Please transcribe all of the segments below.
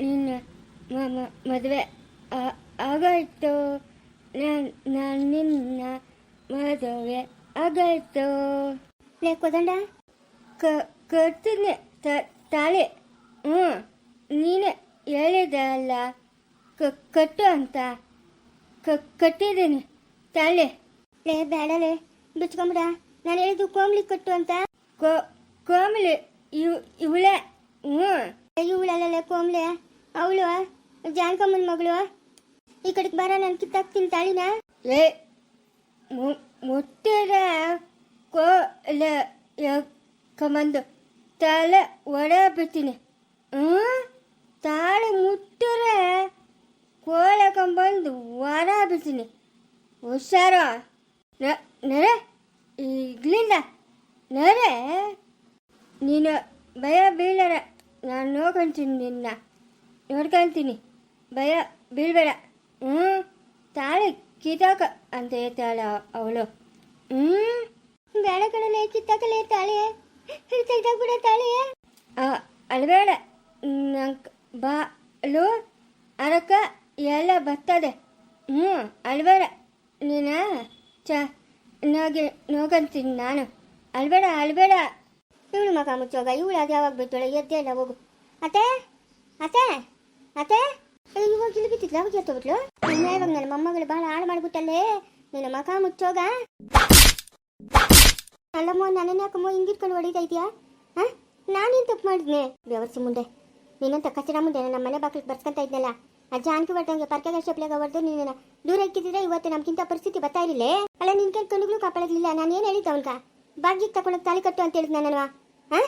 ನಿನ್ನ ಮದುವೆ ಆಗಾಯ್ತು ನಾನು ನಿನ್ನ ಮದುವೆ ಆಗಾಯ್ತು ಲೇ ಕೋದಂಡ. ಕ ಕಟ್ತೀನಿ ತಾಳಿ. ಹ್ಞೂ ನೀನೇ ಹೇಳಿದೆ ಅಲ್ಲ. ಕ ಕಟ್ಟು ಅಂತ. ಕ ಕಟ್ಟಿದ್ದೀನಿ ತಾಳಿ. ಲೇ ಬೇಡಲೇ ಬಿಚ್ಕೊಂಬಿಡ. ನಾನು ಹೇಳಿದ್ದು ಕೋಮ್ಲಿ ಕಟ್ಟು ಅಂತ. ಕೋ ಕೋಮ್ಲಿ ಇವ್ ಇವಳೆ. ಹ್ಞೂ. ಇವಳಲ್ಲ ಕೋಮ್ಲೆ? ಅವಳು ಜಾನಕಮ್ಮನ ಮಗಳು ಈ ಕಡೆಗೆ ಬರ ನಾನು ಕಿತ್ತಾಕ್ತೀನಿ ತಾಳಿನ? ಏ ಮುಟ್ಟಿರ ಕೋ ಕಮಂದು ತಲೆ ಒಡ ಬಿಡ್ತೀನಿ. ಹ್ಞೂ? ತಾಳೆ ಮುಟ್ಟರೆ ಕೋಳಕೊಂಬಂದು ವರ ಬಿಡ್ತೀನಿ. ಹುಷಾರು. ನರೆ ಈಗ್ಲಿಂದ ನರೆ ನೀನು ಭಯ ಬೀಳರ. ನಾನು ನೋಡ್ಕೊಂತೀನಿ ನಿನ್ನ. ನೋಡ್ಕೊಂತೀನಿ. ಭಯ, ಬೀಳ್ಬೇಡ. ಹ್ಞೂ ತಾಳೆ, ಕಿತಾಕ ಅಂತ ಹೇಳ್ತಾಳೆ ಅವಳು. ಹ್ಞೂ ಬೇಡ ಕಡಲೆ ಕಿತ್ತಾಕಲೇ ತಾಳೆ ತೆಗ್ದಾಕ್ಬಿಡ ತಾಳೆ ಅಳಬೇಡ. ನಂಗೆ ಬಾಳು ಅರಕ ಎಲ್ಲ ಬರ್ತದೆ. ಹ್ಞೂ ಅಳಬೇಡ. ನೀನ? ಚ ನೋಗಿ ನೋಗಂತೀನಿ ನಾನು. ಅಳಬೇಡ, ಅಳ್ಬೇಡ. ಇವಳು ಮಗ ಮುಚ್ಚೋಗ, ಇವಳು ಅದು ಯಾವಾಗ ಬಿಟ್ಟೋಳೆ ಎದ್ದೆ ಇಲ್ಲ ಹೋಗು. ಅತ್ತೆ? ಅತ್ತೆ? ಅತ್ತೆ? ಇವಾಗ ಇಲ್ಲಿ ಬಿತ್ತಿದ್ಲ ಅವಾಗ ಎತ್ತೋಗ್ಬಿಟ್ಲು ಬಿಟ್ಲು ಇವಾಗ ನನ್ನ ಮೊಮ್ಮಗಳು ಭಾಳ ಹಾಳು ಮಾಡ್ಬಿಟ್ಟಲ್ಲೇ. ನಿನ್ನ ಮಗ ಮುಚ್ಚೋಗ? ಅಲ್ಲಮ್ಮ, ನನ್ನನ್ನ ಯಾಕಮ್ಮ ಹಿಂಗಿಟ್ಕೊಂಡು ಹೊಡಿತಾ ಇದೆಯಾ? ಹಾಂ? ನಾನೇನು ತಪ್ಪು ಮಾಡಿದ್ನೆ? ವ್ಯವಸ್ಥೆ ಮುಂದೆ. ನೀನಂತ ಕಚ್ಚಡ ಮುಂದೆ ನಮ್ಮ ಮನೆ ಬಾಗಿಲಿಗೆ ಬರ್ಸ್ಕೊಂತ ಇದ್ನಲ್ಲ. ಆ ಜಾನಕಿ ಹೊಟ್ಟಂಗೆ ಪರ್ಕೆಗೆ ಶಪ್ಲೆಗ ಹೊಡೆದು ನೀನು ದೂರ ಇಕ್ಕಿದ್ರೆ ಇವತ್ತು ನಮ್ಗಿಂತ ಪರಿಸ್ಥಿತಿ ಬರ್ತಾ ಇರಲಿಲ್ಲ. ಅಲ್ಲ, ನಿನ್ ಕೈ ಕಣ್ಣುಗಳು ಕಾಪಾಡಲಿಲ್ಲ. ನಾನು ಏನು ಹೇಳಿದ್ದೆ ಅವನ್ಕ ಬಾಗಿಗೆ ತಗೊಂಡು ತಾಳಿ ಕಟ್ಟು ಅಂತ ಹೇಳಿದ್ ನಾನಲ್ವಾ? ಹಾ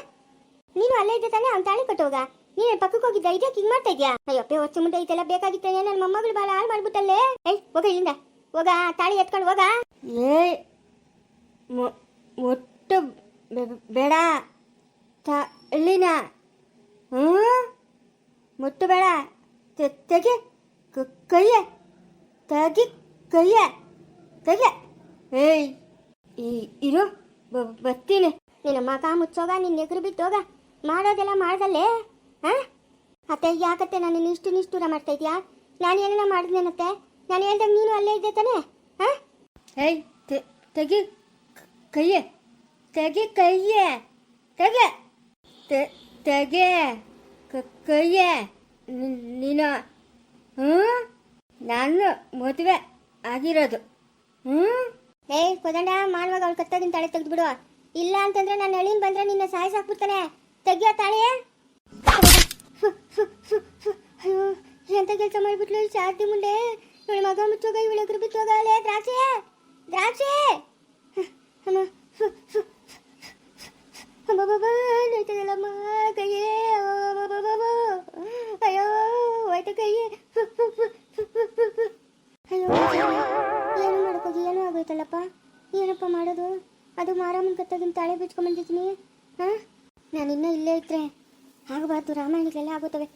ನೀನು ಅಲ್ಲೇ ಇದ್ದೆ ತಾನೇ ಅವ್ನು ತಾಳಿ ಕಟ್ಟೋಗ? ನೀನು ಪಕ್ಕಕ್ಕೆ ಹೋಗಿದ್ದ ಇದಕ್ಕೆ ಹಿಂಗ್ ಮಾಡ್ತಾ ಇದ್ಯಾ? ಅಯ್ಯಪ್ಪ ಹೊಚ್ಚ ಮುಂದೆ ಇದೆಲ್ಲ ಬೇಕಾಗಿತ್ತು ನನ್ನ ಮೊಮ್ಮಗಳು ಭಾಳ ಹಾಳು ಮಾಡ್ಬಿಟ್ಟಲ್ಲೇ? ಏಯ್, ಹೋಗ ಇಲ್ಲಿಂದ. ಹೋಗ ತಾಳಿ ಎತ್ಕೊಂಡು ಹೋಗ. ಏ ಒಟ್ಟು ಬೇಡ. ತಳ್ಳಿನ ಹ್ಞೂ? ಮುಟ್ಟು ಬೇಡ. ತೆಗೆ ಕೈಯ, ತೆಗಿ, ಕೈಯ, ತೆಗೆ. ಏಯ್ ಇರು. ಬರ್ತೀನಿ. ನಿನ್ನ ಮಗ ಮುಚ್ಚೋಗ, ನಿನ್ನ ಎಗರು ಬಿಟ್ಟೋಗ, ಮಾಡೋದೆಲ್ಲ ಮಾಡ್ದಲ್ಲೇ? ಹಾಂ ಅತ್ತೆ, ಯಾಕತ್ತೆ ನಾನು ಇಷ್ಟು ನಿಷ್ಠೂರ ಮಾಡ್ತಾ ಇದೀಯಾ? ನಾನು ಏನೇನ ಮಾಡಿದ್ನೇನತ್ತೆ ನಾನು ಹೇಳ್ದಾಗ ನೀನು ಅಲ್ಲೇ ಇದ್ದೆ ತಾನೆ? ಹಾಂ ಏಯ್ ತೆಗಿ ಕೈಯೇ. ತೆಗಿ ಕೈಯೇ. ತೆಗೆ. ತೆಗೆ. ಕೈಯೇ. ನೀನು ಹ್ಞೂ ನಾನು ಮದುವೆ ಆಗಿರೋದು. ಹ್ಞೂ ಏಯ್ ಕೊದಂಡ ಮಾಡುವಾಗ ಅವಳು ಕತ್ತಾಗಿನ ತಾಳೆ ತೆಗೆದ್ಬಿಡು ಇಲ್ಲ ಅಂತಂದ್ರೆ ನಾನು ಎಳಿನ್ ಬಂದ್ರೆ ನಿನ್ನ ಸಾಯಿಸಾಕ್ಬಿಡ್ತಾನೆ ತೆಗಿಯೋ ತಾಳೆ ಅಯ್ಯೋ ಎಂತ ಕೆಲಸ ಮಾಡಿಬಿಟ್ಲು ಈ ಶಾರದಿ ಮುಂದೆ ಇವಳ ಮಗ ಮುಚ್ಚೋಗ ಇವಳ ಎದುರು ಬಿಚ್ಚೋಗ ಅಲ್ಲೇ ದ್ರಾಕ್ಷಿ ದ್ರಾಕ್ಷಿ ಅಮ್ಮ ಅಬ್ಬಬ್ಬಬ್ಬ, ಅದು ಮಾರಾಮನ್ ಕತ್ತಾಗಿನ ತಾಳೆ ಬಿಚ್ಕೊಂಬಂದಿದ್ದೀನಿ ಹಾಂ? ನಾನು ಇನ್ನೂ ಇಲ್ಲೇ ಇದ್ರೆ. ಆಗಬಾರ್ದು ರಾಮಾಯಣಗಳೆಲ್ಲ ಆಗುತ್ತವೆ.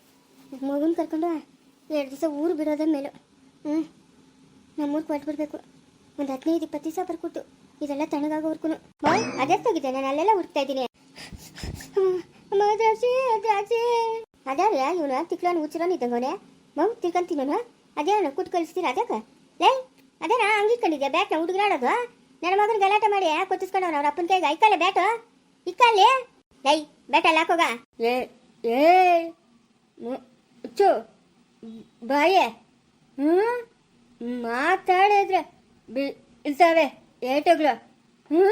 ಮಗುನ ಕರ್ಕೊಂಡು ಎರಡು ದಿವಸ ಊರು ಬಿಡೋದೇ ಮೇಲೆ. ಹ್ಞೂ ನಮ್ಮೂರಿಗೆ ಕೊಟ್ಬಿಡ್ಬೇಕು ಒಂದು ಹದಿನೈದು ಇಪ್ಪತ್ತು ದಿವಸ ಬರ್ಕೊಟ್ಟು ಇದೆಲ್ಲ ತಣ್ಣಗಾಗೋರ್ಗು ಅದೇ ತೆಗಿದೆ ನಾನು, ಅಲ್ಲೆಲ್ಲ ಹುಡುಕ್ತಾ ಇದ್ದೀನಿ. ಅದ್ಯಾರ ಇವನು? ತಿಕ್ಲೋನು ಉಚ್ಚಿರೋನ್ ಇದ್ದಂಗವನೆ? ಮಗು ತಿಳ್ಕೊಂತೀನೋನು ಅದೇ ಕೂತ್ ಕಳಿಸ್ತೀರ ಅದಕ್ಕೆ ಲೈ, ಅದೇನಾ ಹಂಗಿಟ್ಕೊಂಡಿದ್ಯಾ ಬ್ಯಾಟ್ನ ಹುಡುಗರಾಡೋದು ನನ್ನ ಮಗನ ಗಲಾಟೆ ಮಾಡಿ ಕೊತ್ತಿಸ್ಕೊಂಡವ್ನ ಅವ್ರ ಅಪ್ಪನ ಕೈಗೆ. ಐಕಲ್ಲ ಬ್ಯಾಟು? ಇಕ್ಕಲ್ಲಿ? ಲೈ ಬ್ಯಾಟ್ ಅಲ್ಲಿ ಹಾಕೋಗ. ಏ ಏ ಚು, ಬಾಯೆ. ಹ್ಞೂ ಮಾತಾಡಿದ್ರೆ ಬಿ ಇಲ್ತಾವೆ ಏಟುಗಳು. ಹ್ಞೂ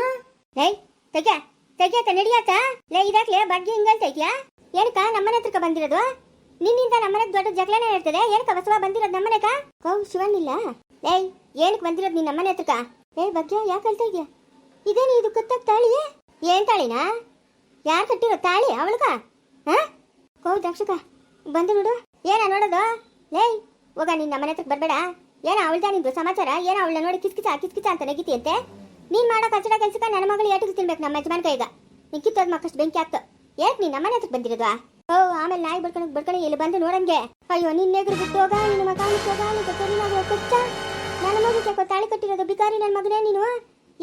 ಲೈ, ತೆಗ್ಯ ತೆಗ್ಯಾತ ನಡಿಯಾತ ಲೈ, ಇದಾಕ್ಲೆ, ಬಗ್ಗೆ ಹಿಂಗಲ್ ಇದೆಯಾ? ಏನಕ್ಕ, ನಮ್ಮನೆ ಹತ್ರಕ್ಕ ಬಂದಿರೋದು? ನಿನ್ನಿಂದ ನಮ್ಮನೆ ದೊಡ್ಡ ಜಗಳನೇ ಇರ್ತದೆ. ಏನಕ್ಕ ಬಸವ ಬಂದಿರೋದು ನಮ್ಮನೆಕ ಕೌ ಶಿವನಿಲ್ಲ? ಲೈ, ಏನಕ್ಕೆ ಬಂದಿರೋದು ನೀನು ನಮ್ಮನೆ ಹತ್ರಕ್ಕ? ಏ ಬಗ್ಗೆ ಯಾಕೆ ಹೇಳ್ತಾ ಇದೆಯಾ? ಇದೇನು ಇದು ಕತ್ತಾಗ ತಾಳಿಯೇ ಏನ್ ತಾಳಿನಾ? ಯಾರು ಕಟ್ಟಿರೋ ತಾಳಿ ಅವಳಗ? ಹಾ? ಕೋ ದಕ್ಷಕ, ಬಂದು ನೋಡು ಏನ ನೋಡೋದು? ಲೇಯ್ ಹೋಗ ನಿನ್ನ ಮನೆ ಹತ್ರಕ್ಕೆ ಬರಬೇಡ. ಏನ ಅವಳ್ದ ನಿಂದು ಸಮಾಚಾರ? ಏನ ಅವಳನ್ನ ನೋಡಿ ಕಿಸ್ಕಿಸ ಕಿಸ್ಕಿಸ ಅಂತ ನೆಗಿತಿ ಅಂತೆ ನೀನ್ ಮಾಡೋ ಕಚಡ ಕೆಲ್ಸಕ್ಕ ನನ್ನ ಮಗಳು ಏಟಿಗೆ ತಿನ್ಬೇಕು ನಮ್ಮ ಯಜಮಾನ್ ಕೈಗ ಕಿತ್ತೋದ್ ಮಕ್ಕಷ್ಟು ಬೆಂಕಿ ಆಗ್ತು ಏಕ್ ನೀನ್ ನಮ್ಮನೆ ಹತ್ರಕ್ಕೆ ಬಂದಿರೋದು? ಓ ಆಮೇಲೆ ನಾಯಿ ಬಡ್ಕೊಂಡು ಬಡ್ಕೊಂಡು ಇಲ್ಲಿ ಬಂದು ನೋಡಂಗೆ? ಅಯ್ಯೋ ನಿನ್ನ ಬಿಟ್ಟು ಹೋಗ ನಿನ್ನ ಮಗ ಹೋಗ ನಿನ್ನ ಕಚ್ಚ ನನ್ನ ಯಾಕೋ ತಾಳಿ ಕಟ್ಟಿರೋದು? ಬಿಕಾರಿ ನನ್ನ ಮಗನೇ ನೀನು?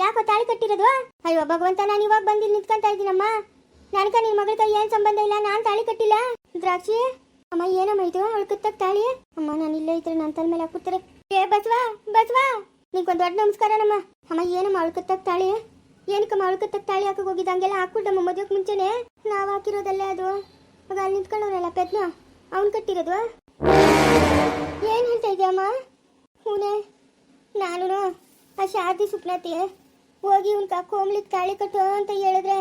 ಯಾಕೋ ತಾಳಿ ಕಟ್ಟಿರೋದು? ಅಯ್ಯೋ ಭಗವಂತ ನಾನು ಇವಾಗ ಬಂದು ನಿಂತ್ಕೊಂತ ಇದ್ದೀನಮ್ಮ. ನನ್ಕ ನಿನ್ ಮಗಳ ಕೈ ಏನ್ ಸಂಬಂಧ ಇಲ್ಲ? ನಾನು ತಾಳಿ ಕಟ್ಟಿಲ್ಲ. ದ್ರಾಕ್ಷಿ? ಅಮ್ಮ, ಏನಮ್ಮ ಇದು? ಅವಳು ತಾಳಿ? ಅಮ್ಮ, ನಾನು ಇಲ್ಲೇ ಇದ್ರೆ ನನ್ನ ತಲೆ ಮೇಲೆ ಹಾಕ್ಬಿಡ್ತಾರೆ. ಏ, ಬಸ್ವಾ ನಿಂಗೆ ಒಂದು ದೊಡ್ಡ ನಮಸ್ಕಾರ ನಮ್ಮ ಅಮ್ಮ, ಏನಮ್ಮ ಅವಳು ತಾಳಿ? ಏನಕ್ಕಮ್ಮ ಅವಳು ತಾಳಿ ಹಾಕಕ್ ಹೋಗಿದ್ದ? ಹಂಗೆಲ್ಲ ಹಾಕ್ಬಿಟ್ಟಮ್ಮ ಮದುವೆಗೆ ಮುಂಚೆನೆ. ನಾವು ಹಾಕಿರೋದಲ್ಲೇ ಅದು. ಮಗ ಅಲ್ಲಿ ನಿಂತ್ಕೊಳ್ಳೋರಲ್ಲ ಪೆದ್ನ. ಅವ್ನು ಕಟ್ಟಿರೋದು? ಏನು ಹೇಳ್ತಾ ಇದೆಯಮ್ಮ? ಹೂನೆ. ನಾನು ಆ ಶಾರದಿ ಸುಪ್ನಾತಿ ಹೋಗಿ ಇವ್ನ ಕೋಮ್ಲಿದ್ ತಾಳಿ ಕಟ್ಟು ಅಂತ ಹೇಳಿದ್ರೆ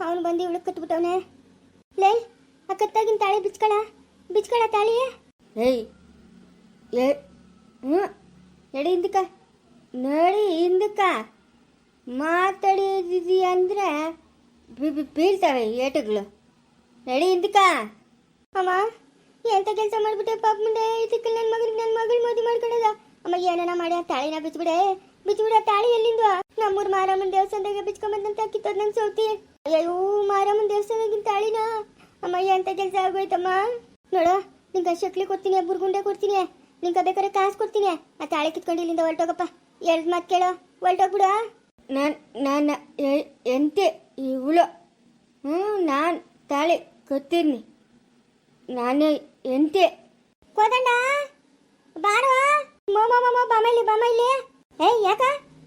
ಅವನು ಬಂದು ಇವಳು ಕಟ್ಬಿಟ್ಟವನೆ. ಲೇ ಆ ಕತ್ತಾಗಿನ ತಾಳಿ ಬಿಚ್ಕಳ ಬಿಚ್ಕಳ ತಾಳಿ. ಏಯ್ ಏ ಹ್ಞೂ ನಡಿ ಹಿಂದಕ್ಕ ನಡಿ ಹಿಂದಕ್ಕ. ಮಾತಾಡಿದಿ ಅಂದ್ರೆ ಬೀಳ್ತಾವೆ ಏಟುಗಳು. ನಡಿ ಹಿಂದಕ್ಕ. ಅಮ್ಮ ಎಂತ ಕೆಲಸ ಮಾಡ್ಬಿಟ್ಟೆ ಪಾಪ ಮುಂದೆ? ಇದಕ್ಕೆ ನನ್ನ ಮಗನಿಗೆ ನನ್ನ ಮಗಳು ಮದುವೆ ಮಾಡ್ಕೊಳ್ಳೋದ ಅಮ್ಮ ಏನೇನ ಮಾಡಿ ಆ ತಾಳಿನ ಬಿಚ್ಬಿಡೆ ಬಿಚ್ಬಿಡ ತಾಳಿ ಎಲ್ಲಿಂದ? ನಮ್ಮೂರ್ ಮಾರಮ್ಮನ ದೇವಸ್ಥಾನದಾಗ ಬಿಚ್ಕೊಂಬಂದಂತ ಕಿತ್ತೋದ್ ನಂಗೆ ಸೌತಿ. ಅಯ್ಯೋ ಮಾರಮ್ಮನ ದೇವಸ್ಥಾನದಾಗಿನ ತಾಳಿನ. ಅಮ್ಮ ಎಂತ ಕೆಲಸ ಆಗೋಯ್ತಮ್ಮ? ನೋಡು ನಿಂಗೆ ಶಕ್ಲಿ ಕೊಡ್ತೀನಿ ಬುರ್ಗುಂಡೆ ಕೊಡ್ತೀನಿ. ನಿಂಗೆ ಬೇಕಾದ್ರೆ ಕಾಸು ಕೊಡ್ತೀನಿ. ಆ ತಾಳಿ ಕಿತ್ಕೊಂಡು ಇಲ್ಲಿಂದ ಹೊರಟೋಗಪ್ಪ. ಎರಡು ಮಾತು ಕೇಳೋ. ಹೊರಟೋಗ್ಬಿಡ. ನಾನು ನಾನು ಎಂತೆ ಇವಳು? ಹ್ಞೂ ನಾನು ತಾಳಿ ಕೊತ್ತೀನಿ. ನಾನೇ ಎಂತೆ? ಕೋದಂಡ ಬಾರೋ. ಮಾವ ಮೋ, ಮೋ ಬಾಮೈಲಿ ಬಾಮೈಲಿ. ಏ ಯಾಕ?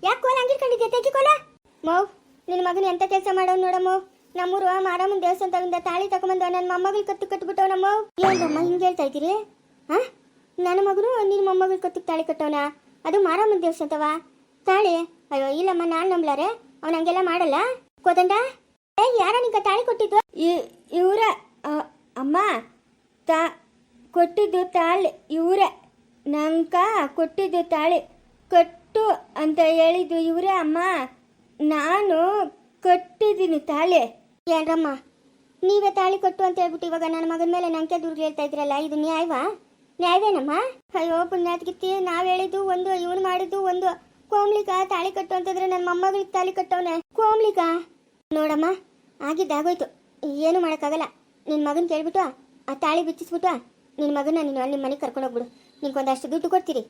ಯಾಕೆ ಕೋಲ ಹಂಗಿರ್ಕೊಂಡಿದ್ದೆ ತೆಗಿ ಕೋಲ? ಮೌ ನಿನ್ನ ಮಗನ ಎಂತ ಕೆಲಸ ಮಾಡೋ ನೋಡಮ್ಮ ನಮ್ಮೂರು ಮಾರಮ್ಮನ ದೇವಸ್ಥಾನದಿಂದ ತಾಳಿ ತಗೊಂಬಂದು ನನ್ನ ಮೊಮ್ಮಗಳು ಕತ್ತು ಕಟ್ಬಿಟ್ಟವ ನಮ್ಮ ಏನಮ್ಮ ಹಿಂಗೆ ಹೇಳ್ತಾ ಇದ್ದೀರಿ? ಹಾ ನನ್ನ ಮಗನು ನಿನ್ನ ಮೊಮ್ಮಗಳು ಕತ್ತಿಗೆ ತಾಳಿ ಕಟ್ಟವನ ಅದು ಮಾರಮ್ಮನ ದೇವಸ್ಥಾನವ ತಾಳಿ? ಅಯ್ಯೋ ಇಲ್ಲಮ್ಮ ನಾನು ನಂಬ್ಲಾರೆ. ಅವ್ನು ಹಂಗೆಲ್ಲ ಮಾಡಲ್ಲ. ಕೋದಂಡ? ಏ ಯಾರ ನಿಂಗೆ ತಾಳಿ ಕೊಟ್ಟಿದ್ದು? ಇವರ ಅಮ್ಮ ತಾ ಕೊಟ್ಟಿದ್ದು ತಾಳಿ ಇವರೇ. ನಂಕ ಕೊಟ್ಟಿದ್ದು ತಾಳಿ. ಕಟ್ಟು ಅಂತ ಹೇಳಿದ್ದು ಇವರೇ ಅಮ್ಮ. ನಾನು ಕಟ್ಟಿದ್ದೀನಿ ತಾಳಿ. ಏನ್ರಮ್ಮ ನೀವೇ ತಾಳಿ ಕೊಟ್ಟು ಅಂತ ಹೇಳ್ಬಿಟ್ಟು ಇವಾಗ ನನ್ನ ಮಗನ ಮೇಲೆ ನಂಗೆ ದುರ್ಗ ಹೇಳ್ತಾ ಇದ್ರಲ್ಲ, ಇದು ನ್ಯಾಯವಾ? ನ್ಯಾಯವೇನಮ್ಮ? ಅಯ್ಯೋ, ಪುಣ್ಯಾತ್ಗಿತ್ತಿ, ನಾವು ಹೇಳಿದ್ದು ಒಂದು, ಇವನು ಮಾಡಿದ್ದು ಒಂದು. ಕೋಮ್ಲಿಕ ತಾಳಿ ಕಟ್ಟು ಅಂತಂದ್ರೆ ನನ್ನ ಮೊಮ್ಮಗಳಿಗೆ ತಾಳಿ ಕಟ್ಟವನೆ. ಕೋಮ್ಲಿಕ? ನೋಡಮ್ಮ, ಆಗಿದ್ದಾಗೋಯ್ತು. ಏನು ಮಾಡೋಕ್ಕಾಗಲ್ಲ. ನಿನ್ನ ಮಗನ ಕೇಳ್ಬಿಟ್ಟು ಆ ತಾಳಿ ಬಿಚ್ಚಿಸ್ಬಿಟ್ಟು ನಿನ್ನ ಮಗನ ನೀನು ಅಲ್ಲಿ ಮನೆಗೆ ಕರ್ಕೊಂಡೋಗ್ಬಿಡು ನಿನ್ಗೊಂದಷ್ಟು ದುಡ್ಡು ಕೊಡ್ತೀರಿ.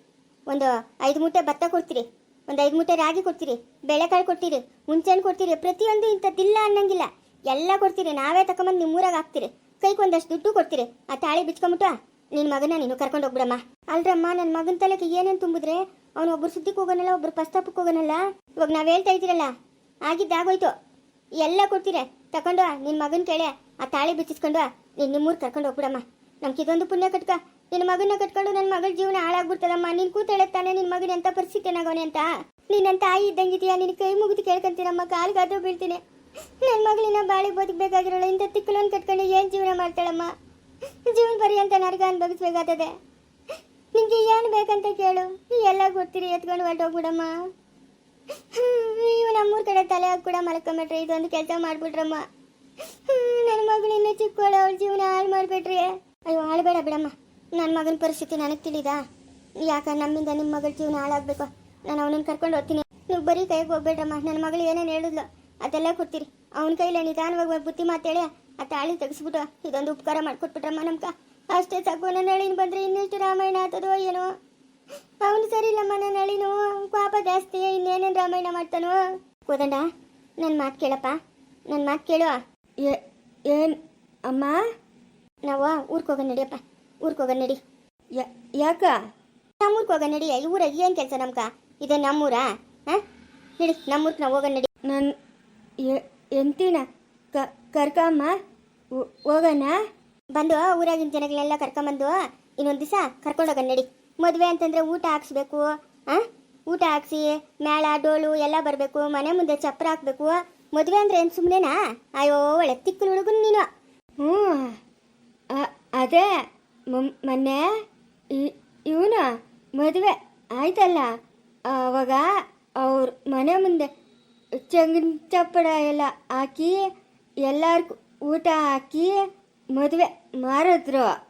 ಒಂದು ಐದು ಮೂಟೆ ಭತ್ತ ಕೊಡ್ತೀರಿ. ಒಂದು ಐದು ಮೂಟೆ ರಾಗಿ ಕೊಡ್ತೀರಿ. ಬೇಳೆಕಾಳು ಕೊಡ್ತೀರಿ. ಹುಣ್ಸೆಹಣ್ಣು ಕೊಡ್ತೀರಿ. ಪ್ರತಿಯೊಂದು ಇಂಥದ್ದಿಲ್ಲ ಅನ್ನಂಗಿಲ್ಲ. ಎಲ್ಲ ಕೊಡ್ತೀರಿ. ನಾವೇ ತಗೊಂಬಂದು ನಿಮ್ಮ ಊರಾಗ ಹಾಕ್ತೀರಿ. ಕೈಗೆ ಒಂದಷ್ಟು ದುಡ್ಡು ಕೊಡ್ತೀರಿ. ಆ ತಾಳಿ ಬಿಚ್ಕೊಂಬಿಟ್ಟು ನಿನ್ನ ಮಗನ ನೀನು ಕರ್ಕೊಂಡು ಹೋಗ್ಬಿಡಮ್ಮ. ಅಲ್ರಮ್ಮ ನನ್ನ ಮಗನ ತಲೆಗೆ ಏನೇನು ತುಂಬಿದ್ರೆ ಅವನು ಒಬ್ರು ಸುದ್ದಿಗೆ ಹೋಗೋನಲ್ಲ, ಒಬ್ರು ಪ್ರಸ್ತಾಪಕ್ಕೆ ಹೋಗೋನಲ್ಲ? ಇವಾಗ ನಾವು ಹೇಳ್ತಾ ಇದ್ದೀರಲ್ಲ ಆಗಿದ್ದಾಗೋಯ್ತು ಎಲ್ಲ ಕೊಡ್ತೀರಿ. ತಕೊಂಡು ನಿನ್ನ ಮಗನ ಕೇಳೆ. ಆ ತಾಳಿ ಬಿಚ್ಚಿಸ್ಕೊಂಡು ನೀನು ನಿಮ್ಮೂರು ಕರ್ಕೊಂಡು ಹೋಗ್ಬಿಡಮ್ಮ. ನಮ್ಗೆ ಇದೊಂದು ಪುಣ್ಯ ಕಟ್ಕ. ನಿನ್ನ ಮಗನ ಕಟ್ಕೊಂಡು ನನ್ನ ಮಗಳ ಜೀವನ ಹಾಳಾಗ್ಬಿಡ್ತದಮ್ಮ. ನೀನು ಕೂತೇಳತ್ತಾನೆ ನಿನ್ನ ಮಗನ ಎಂತ ಪರಿಸ್ಥಿತಿ ಏನಾಗೋನೆ ಅಂತ ನಿನ್ನ ತಾಯಿ ಇದ್ದಂಗಿದೆಯಾ ನಿನ್ನ ಕೈ ಮುಗಿದು ಕೇಳ್ಕೊಂತೀನಮ್ಮ. ಕಾಲ್ಗಾದ್ರೂ ಬೀಳ್ತೀನಿ. ನನ್ನ ಮಗಳಿನ ಬಾಳಿ ಬದುಕಬೇಕಾಗಿರೋಳು. ಇಂಥ ತಿಕ್ಕಲನ್ನು ಕಟ್ಕೊಂಡು ಏನು ಜೀವನ ಮಾಡ್ತಾಳಮ್ಮ? ಜೀವನ ಬರೀ ಅಂತ ನರ್ಗ ಅನ್ಭವಿಸ್ಬೇಕಾಗ್ತದೆ ನಿಂಗೆ ಏನು ಬೇಕಂತ ಕೇಳು. ಎಲ್ಲ ಕೊಡ್ತೀರಿ ಎತ್ಕೊಂಡು ಹೊರಟೋಗ್ಬಿಡಮ್ಮ. ನೀವು ನಮ್ಮೂರ ಕಡೆ ತಲೆ ಕೂಡ ಮಲ್ಕೊಂಬಿಟ್ರಿ. ಇದೊಂದು ಕೆಲಸ ಮಾಡ್ಬಿಟ್ರಮ್ಮ. ನನ್ನ ಮಗಳು ಇನ್ನೂ ಚಿಕ್ಕವಳು ಅವಳ ಜೀವನ ಹಾಳು ಮಾಡ್ಬಿಟ್ರಿ. ಅಯ್ಯೋ ಹಾಳು ಬೇಡ ಬಿಡಮ್ಮ. ನನ್ನ ಮಗನ ಪರಿಸ್ಥಿತಿ ನನಗೆ ತಿಳಿದಾ? ಯಾಕ ನಮ್ಮಿಂದ ನಿಮ್ಮ ಮಗಳ ಜೀವನ ಹಾಳಾಗಬೇಕು? ನಾನು ಅವನನ್ನು ಕರ್ಕೊಂಡು ಹೋಗ್ತೀನಿ. ನೀವು ಬರೀ ಕೈಗೆ ಹೋಗ್ಬೇಡ್ರಮ್ಮ. ನನ್ನ ಮಗಳು ಏನೇನು ಹೇಳಿದ್ಲು ಅದೆಲ್ಲ ಕೊಡ್ತೀರಿ. ಅವನ ಕೈಲೇ ನಿಧಾನವಾಗಿ ಬುದ್ಧಿ ಮಾತೇಳಿ ಆ ತಾಳಿ ತೆಗೆಸ್ಬಿಟ್ಟು ಇದೊಂದು ಉಪಕಾರ ಮಾಡ್ಕೊಟ್ಬಿಟ್ರಮ್ಮ ನಮ್ಕ. ಅಷ್ಟೇ ಸಾಕು ನನ್ನ ಹೇಳಿನ ಬಂದರೆ ಇನ್ನೆಷ್ಟು ರಾಮಾಯಣ ಆತದೋ ಏನೋ. ಅವನು ಸರಿ ಇಲ್ಲಮ್ಮ ನನ್ನ ನಳಿನು ಪಾಪ ಜಾಸ್ತಿ, ಇನ್ನೇನೇನು ರಾಮಾಯಣ ಮಾಡ್ತಾನೋ. ಕೋದಂಡ ನನ್ನ ಮಾತು ಕೇಳಪ್ಪ. ನನ್ನ ಮಾತು ಕೇಳು. ಏನು, ಅಮ್ಮ? ನಾವು ಊರ್ಕೋಗ ನಡಿಯಪ್ಪ. ಊರ್ಗೆ ಹೋಗೋಣ ನಡಿ. ಯಾ- ಯಾಕ? ನಮ್ಮ ಹೋಗ ನಡಿ ಈ ಊರಾಗ ಏನು ಕೆಲಸ ನಮ್ಕ ಇದೆ ನಮ್ಮೂರಾ? ಹಾಂ? ನಡಿ ನಮ್ಮೂರ್ಗೆ ನಾವು ಹೋಗೋಣ ನಡಿ. ಎಂತಿನ ಕ ಕರ್ಕಮ್ಮ? ಹೋಗೋಣ ಬಂದು ಊರಾಗಿನ ಜನಗಳನ್ನೆಲ್ಲ ಕರ್ಕೊಂಬಂದು ಇನ್ನೊಂದು ದಿವಸ ಕರ್ಕೊಂಡು ಹೋಗೋಣ ನಡಿ. ಮದುವೆ ಅಂತಂದ್ರೆ ಊಟ ಹಾಕ್ಸ್ಬೇಕು ಹಾಂ? ಊಟ ಹಾಕ್ಸಿ ಮೇಳ ಡೋಲು ಎಲ್ಲ ಬರಬೇಕು ಮನೆ ಮುಂದೆ ಚಪ್ಪರ ಹಾಕ್ಬೇಕು. ಮದುವೆ ಅಂದ್ರೆ ಏನು ಸುಮ್ಮನೆನಾ ಅಯ್ಯೋ ಒಳ್ಳೆ ತಿಕ್ಕಲು ಹುಡುಗನ್ ನೀನು. ಹ್ಞೂ ಅದೇ. ಮೊನ್ನೆ ಇವನ ಮದುವೆ ಆಯ್ತಲ್ಲ ಅವಾಗ ಅವ್ರ ಮನೆ ಮುಂದೆ ಚಂಗಿನ ಚಪ್ಪಡ ಎಲ್ಲ ಹಾಕಿ ಎಲ್ಲರಿಗೂ ಊಟ ಹಾಕಿ ಮದುವೆ ಮಾರಿದ್ರು.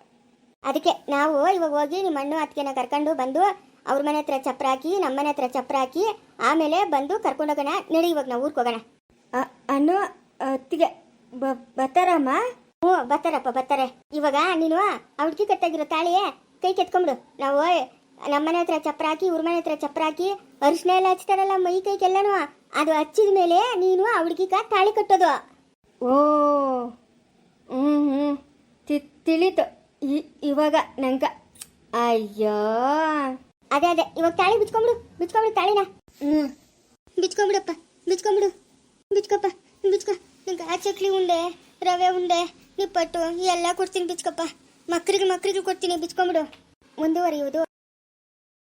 ಅದಕ್ಕೆ ನಾವು ಇವಾಗ ಹೋಗಿ ನಿಮ್ಮ ಅಣ್ಣ ಅತ್ತಿಗೆನ ಕರ್ಕೊಂಡು ಬಂದು ಅವ್ರ ಮನೆ ಹತ್ರ ಚಪ್ಪರ ಹಾಕಿ ನಮ್ಮ ಮನೆ ಹತ್ರ ಚಪ್ಪರ ಹಾಕಿ, ಆಮೇಲೆ ಬಂದು ಕರ್ಕೊಂಡೋಗೋಣ. ನಡಿ ಇವಾಗ ನಾವು ಊರ್ಕೋಗೋಣ ಹೋಗೋಣ. ಅ- ಅತ್ತಿಗೆ ಬರ್ತಾರಮ್ಮ? ಹ್ಞೂ ಬರ್ತಾರಪ್ಪ ಬರ್ತಾರೆ. ಇವಾಗ ನೀನು ಅವ್ಳಿಗೆ ಕಟ್ಟಾಗಿರೋ ತಾಳಿಯೇ ಕೈ ಕೆತ್ಕೊಂಬಿಡು. ನಾವು ನಮ್ಮ ಮನೆ ಹತ್ರ ಚಪ್ರ ಹಾಕಿ ಇವ್ರ ಮನೆ ಹತ್ರ ಚಪ್ರ ಹಾಕಿ ಅರಿಶಿನ ಎಲ್ಲ ಹಚ್ತಾರಲ್ಲ ಮೈ ಕೈಗೆಲ್ಲನೂ ಅದು ಹಚ್ಚಿದ ಮೇಲೆ ನೀನು ಅವಳಿಗೆ ತಾಳಿ ಕಟ್ಟೋದು. ಓ ಹ್ಞೂ ಹ್ಞೂ ತಿ ತಿಳಿತು. ಇವಾಗ ನಂಗ ಅಯ್ಯೋ. ಅದೇ ಅದೇ. ಇವಾಗ ತಾಳಿ ಬಿಚ್ಕೊಂಬಿಡು ಬಿಚ್ಕೊಂಬಿಡು ತಾಳಿನ. ಹ್ಞೂ ಬಿಚ್ಕೊಂಬಿಡಪ್ಪ ಬಿಚ್ಕೊಂಬಿಡು. ಬಿಚ್ಕೊಪ್ಪ ಬಿಚ್ಕೊ. ನಿಂಗೆ ಆ ಚಕ್ಲಿ ಉಂಡೆ ರವೆ ಉಂಡೆ. ನಿಪ್ಪಟ್ಟು ಎಲ್ಲ ಕೊಡ್ತೀನಿ ಬಿಚ್ಕಪ್ಪ. ಮಕ್ಕಳಿಗೆ ಮಕ್ಕಳಿಗೆ ಕೊಡ್ತೀನಿ ಬಿಚ್ಕೊಂಬಿಡು. ಮುಂದುವರಿಯುವುದು